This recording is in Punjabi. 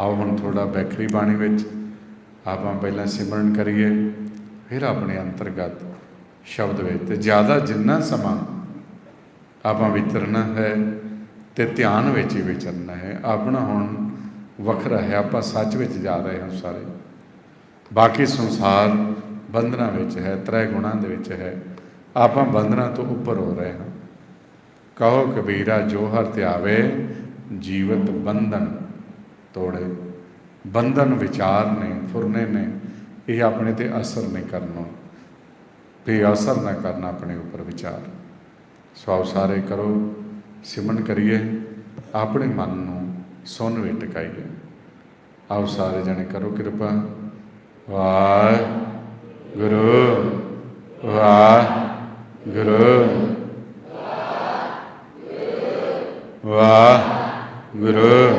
ਆਓ ਹੁਣ ਥੋੜਾ ਬੈਖਰੀ ਬਾਣੀ ਵਿੱਚ ਆਪਾਂ ਪਹਿਲਾਂ ਸਿਮਰਨ ਕਰੀਏ, ਫਿਰ ਆਪਣੇ ਅੰਤਰਗਤ ਸ਼ਬਦ ਵਿੱਚ। ਤੇ ਜ਼ਿਆਦਾ ਜਿੰਨਾ ਸਮਾਂ ਆਪਾਂ ਵਿਚਰਨਾ ਹੈ ਤੇ ਧਿਆਨ ਵਿੱਚ ਹੀ ਵਿਚਰਨਾ ਹੈ, ਆਪਣਾ ਹੁਣ ਵੱਖਰਾ ਹੈ। ਆਪਾਂ ਸੱਚ ਵਿੱਚ ਜਾ ਰਹੇ ਹਾਂ ਸਾਰੇ। ਬਾਕੀ ਸੰਸਾਰ ਬੰਧਨਾਂ ਵਿੱਚ ਹੈ, ਤ੍ਰੈ ਗੁਣਾਂ ਦੇ ਵਿੱਚ ਹੈ। ਆਪਾਂ ਬੰਧਨਾਂ ਤੋਂ ਉੱਪਰ ਹੋ ਰਹੇ ਹਾਂ। ਕਹੋ ਕਬੀਰਾ, ਜੋ ਹਰ ਧਿਆਵੇ ਜੀਵਤ ਬੰਧਨ। ਤੋੜੇ, ਬੰਧਨ ਵਿਚਾਰ ਨੇ, ਫੁਰਨੇ ਨੇ, ਇਹ ਆਪਣੇ ਤੇ ਅਸਰ ਨਹੀਂ ਕਰਨਾ। ਤੇ ਅਸਰ ਨਾ ਕਰਨਾ ਆਪਣੇ ਉੱਪਰ ਵਿਚਾਰ। ਸੋ ਆਓ ਸਾਰੇ ਕਰੋ, ਸਿਮਰਨ ਕਰੀਏ, ਆਪਣੇ ਮਨ ਨੂੰ ਸੁਣ ਵਿੱਚ ਟਿਕਾਈਏ। ਆਓ ਸਾਰੇ ਜਣੇ ਕਰੋ ਕਿਰਪਾ। ਵਾ ਗੁਰੂ ਵਾਹ ਗੁਰੂ ਵਾਹ ਗੁਰੂ